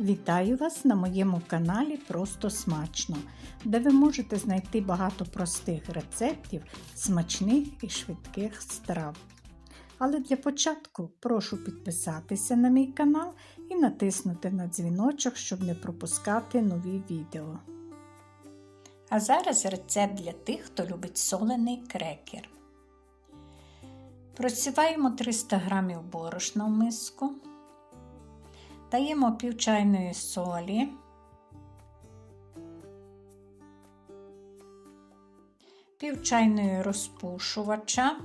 Вітаю вас на моєму каналі Просто Смачно, де ви можете знайти багато простих рецептів смачних і швидких страв. Але для початку прошу підписатися на мій канал і натиснути на дзвіночок, щоб не пропускати нові відео. А зараз рецепт для тих, хто любить солений крекер. Просіваємо 300 г борошна в миску. Даємо пів чайної солі, пів чайної розпушувача,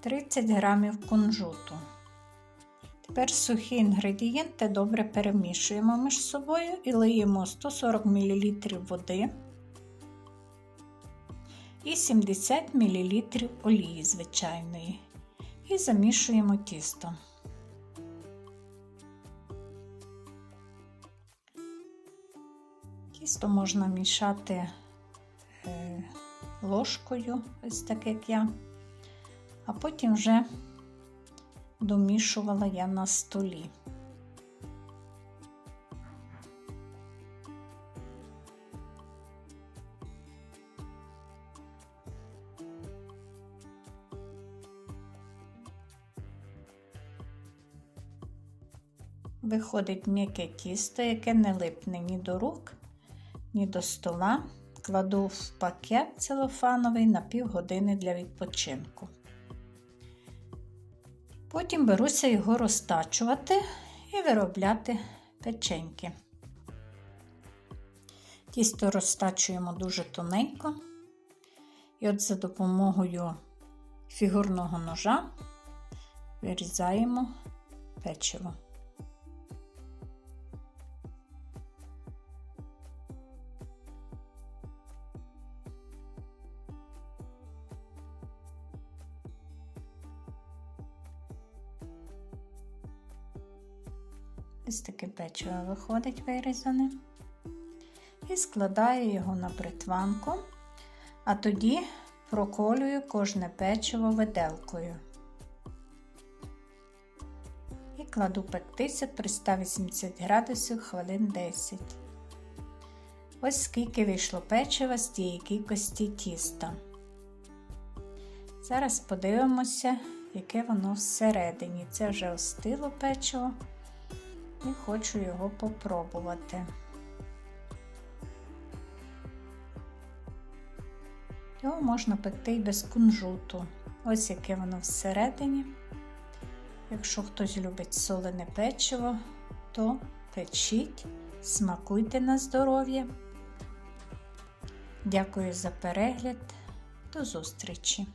30 грамів кунжуту. Тепер сухі інгредієнти добре перемішуємо між собою і лиємо 140 мл води і 70 мл олії звичайної. І замішуємо тісто. Тісто можна мішати е, ложкою, ось так як я, а потім вже домішувала я на столі. Виходить м'яке тісто, яке не липне ні до рук, ні до стола. Кладу в пакет целофановий на півгодини для відпочинку. Потім беруся його розтачувати і виробляти печеньки. Тісто розтачуємо дуже тоненько. І от за допомогою фігурного ножа вирізаємо печиво. Ось таке печиво виходить вирізане. І складаю його на бритванку, а тоді проколюю кожне печиво виделкою. І кладу пектися при 180 градусів хвилин 10. Ось скільки вийшло печива з тієї кількості тіста. Зараз подивимося, яке воно всередині. Це вже остило печиво і хочу його попробувати. Його можна пекти і без кунжуту. Ось яке воно всередині. Якщо хтось любить солене печиво, то печіть, смакуйте на здоров'я. Дякую за перегляд. До зустрічі!